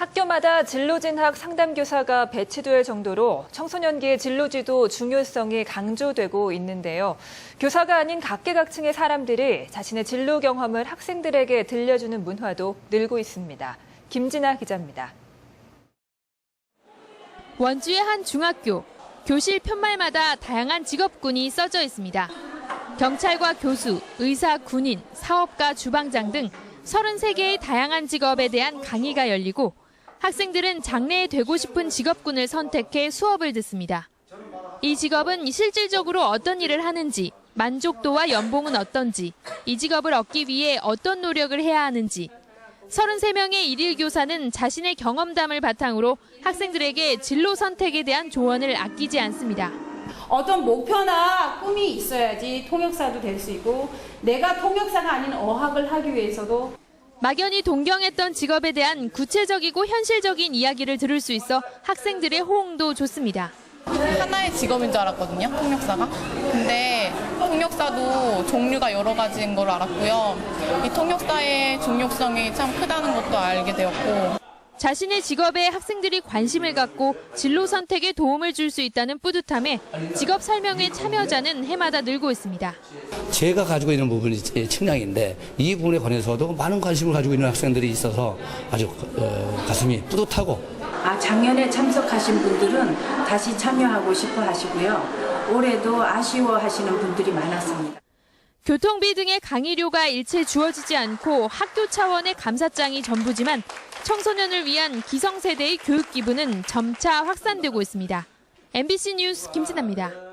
학교마다 진로진학 상담교사가 배치될 정도로 청소년기의 진로지도 중요성이 강조되고 있는데요. 교사가 아닌 각계각층의 사람들이 자신의 진로 경험을 학생들에게 들려주는 문화도 늘고 있습니다. 김진아 기자입니다. 원주의 한 중학교. 교실 편말마다 다양한 직업군이 써져 있습니다. 경찰과 교수, 의사, 군인, 사업가, 주방장 등 33개의 다양한 직업에 대한 강의가 열리고 학생들은 장래에 되고 싶은 직업군을 선택해 수업을 듣습니다. 이 직업은 실질적으로 어떤 일을 하는지, 만족도와 연봉은 어떤지, 이 직업을 얻기 위해 어떤 노력을 해야 하는지, 33명의 일일 교사는 자신의 경험담을 바탕으로 학생들에게 진로 선택에 대한 조언을 아끼지 않습니다. 어떤 목표나 꿈이 있어야지 통역사도 될 수 있고 내가 통역사가 아닌 어학을 하기 위해서도 막연히 동경했던 직업에 대한 구체적이고 현실적인 이야기를 들을 수 있어 학생들의 호응도 좋습니다. 하나의 직업인 줄 알았거든요, 통역사가. 근데 통역사도 종류가 여러 가지인 걸 알았고요. 이 통역사의 중요성이 참 크다는 것도 알게 되었고, 자신의 직업에 학생들이 관심을 갖고 진로 선택에 도움을 줄 수 있다는 뿌듯함에 직업 설명회 참여자는 해마다 늘고 있습니다. 제가 가지고 있는 부분이 제 측량인데 이 부분에 관해서도 많은 관심을 가지고 있는 학생들이 있어서 아주 어, 가슴이 뿌듯하고 아, 작년에 참석하신 분들은 다시 참여하고 싶어 하시고요. 올해도 아쉬워 하시는 분들이 많았습니다. 교통비 등의 강의료가 일체 주어지지 않고 학교 차원의 감사장이 전부지만 청소년을 위한 기성세대의 교육 기부는 점차 확산되고 있습니다. MBC 뉴스 김진아입니다.